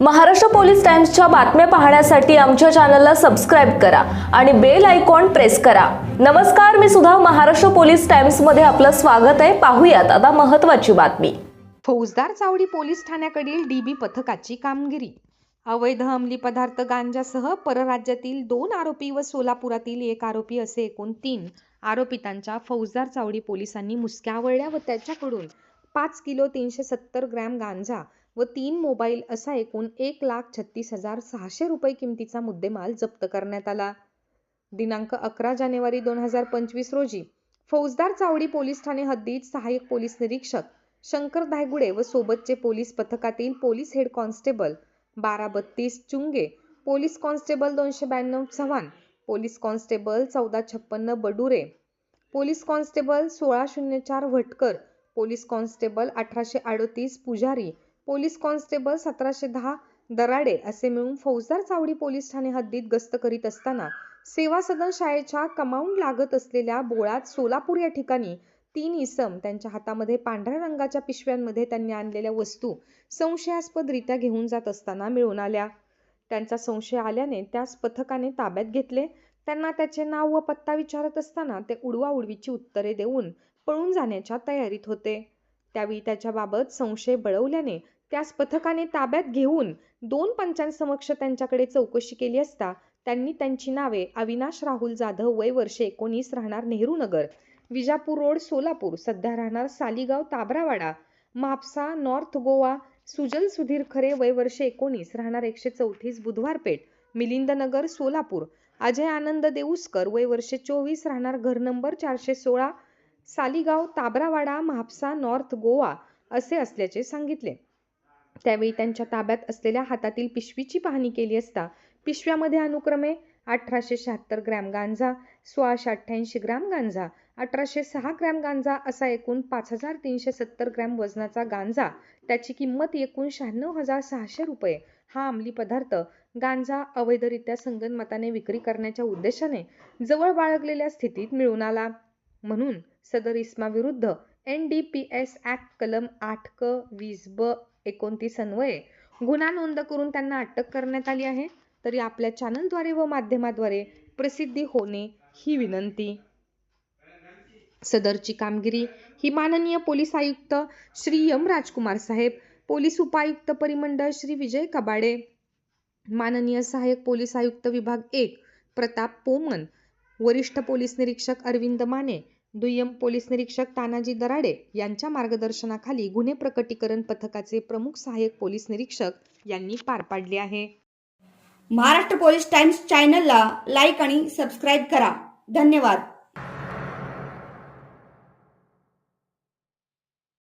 Maharashtra police टाइम्सच्या बातम्या पाहण्यासाठी आमच्या चॅनलला सबस्क्राईब करा आणि बेल आयकॉन प्रेस करा. नमस्कार मी सुद्धा महाराष्ट्र पोलीस टाइम्समध्ये आपलं स्वागत आहे. पाहूयात आता महत्वाची बातमी. फौजदार चावडी पोलीस ठाण्याकडील डीबी पथकाची कामगिरी. अवैध अंमली पदार्थ गांजासह परराज्यातील दोन आरोपी व सोलापुरातील एक आरोपी असे एकूण तीन आरोपितांच्या फौजदार चावडी पोलिसांनी मुसक्या आवळल्या व त्याच्याकडून पाच किलो तीनशे सत्तर ग्रॅम गांजा व तीन मोबाईल असा एकूण एक लाख छत्तीस हजार सहाशे रुपये किमतीचा मुद्देमाल जप्त करण्यात आला. दिनांक अकरा जानेवारी दोन हजार पंचवीस रोजी फौजदार चावडी पोलीस ठाणे हद्दीत सहाय्यक पोलीस निरीक्षक शंकर धायगुडे व सोबतचे पोलीस पथकातील पोलीस हेड कॉन्स्टेबल बारा बत्तीस चुंगे पोलीस कॉन्स्टेबल दोनशे ब्याण्णव चव्हाण पोलीस कॉन्स्टेबल चौदा छप्पन्न बडुरे पोलीस कॉन्स्टेबल सोळा शून्य चार भटकर पोलीस कॉन्स्टेबल अठराशे अडोतीस पुजारी पोलीस कॉन्स्टेबल सतराशे दहा दराडे असे मिळून फौजदार चावडी पोलीस ठाणे हद्दीत गस्त करीत असताना सेवा सदन शाळेच्या कमावून लागत असलेल्या बोळात सोलापूर या ठिकाणी तीन इसम त्यांच्या हातामध्ये पांढऱ्या रंगाच्या पिशव्यांमध्ये त्यांनी आणलेल्या वस्तू संशयास्पदरित्या घेऊन जात असताना मिळून आल्या. त्यांचा संशय आल्याने त्यास पथकाने ताब्यात घेतले. त्यांना त्याचे नाव व पत्ता विचारत असताना ते उडवाउडवीची उत्तरे देऊन पळून जाण्याच्या तयारीत होते. त्यावेळी त्याच्याबाबत संशय बळवल्याने त्यास पथकाने ताब्यात घेऊन दोन पंचांसमक्ष त्यांच्याकडे चौकशी केली असता त्यांनी त्यांची नावे अविनाश राहुल जाधव वय वर्षे एकोणीस राहणार नेहरू नगर विजापूर रोड सोलापूर सध्या राहणार सालीगाव ताबरावाडा म्हापसा नॉर्थ गोवा सुजल सुधीर खरे वय वर्षे एकोणीस राहणार एकशे चौतीस बुधवार पेठ मिलिंद नगर सोलापूर अजय आनंद देऊसकर वय वर्षे चोवीस राहणार घर नंबर चारशे सोळा सालीगाव ताबरावाडा म्हापसा नॉर्थ गोवा असे असल्याचे सांगितले. त्यावेळी त्यांच्या ताब्यात असलेल्या हातातील पिशवीची पाहणी केली असता पिशव्यामध्ये अनुक्रमे अठराशे शहात्तर ग्रॅम गांजा सोळाशे अठ्ठ्याऐंशी ग्रॅम गांजा अठराशे सहा ग्रॅम गांजा असा एकूण पाच हजार तीनशे सत्तर ग्रॅम वजनाचा गांजा त्याची किंमत एकूण शहाण्णव हजार सहाशे रुपये. हा अंमली पदार्थ गांजा अवैधरित्या संगनमताने विक्री करण्याच्या उद्देशाने जवळ बाळगलेल्या स्थितीत मिळून आला. म्हणून सदर इस्माविरुद्ध N D P S act कलम आठ क वीस ब एकोणतीस अन्वये गुन्हा नोंद करून त्यांना अटक करण्यात आली आहे. तरी आपल्या चॅनलद्वारे व माध्यमाद्वारे प्रसिद्धी होणे ही विनंती. सदरची कामगिरी ही माननीय पोलीस आयुक्त श्री यम राजकुमार साहेब पोलीस उपायुक्त परिमंडळ श्री विजय कबाडे माननीय सहाय्यक पोलीस आयुक्त विभाग एक प्रताप पोमन वरिष्ठ पोलीस निरीक्षक अरविंद माने दुय्यम पोलीस निरीक्षक तानाजी दराडे यांच्या मार्गदर्शनाखाली गुन्हे प्रकटीकरण पथकाचे प्रमुख सहाय्यक पोलीस निरीक्षक यांनी पार पाडले आहे. महाराष्ट्र पोलीस टाइम्स चॅनलला लाईक आणि सबस्क्राईब करा. धन्यवाद.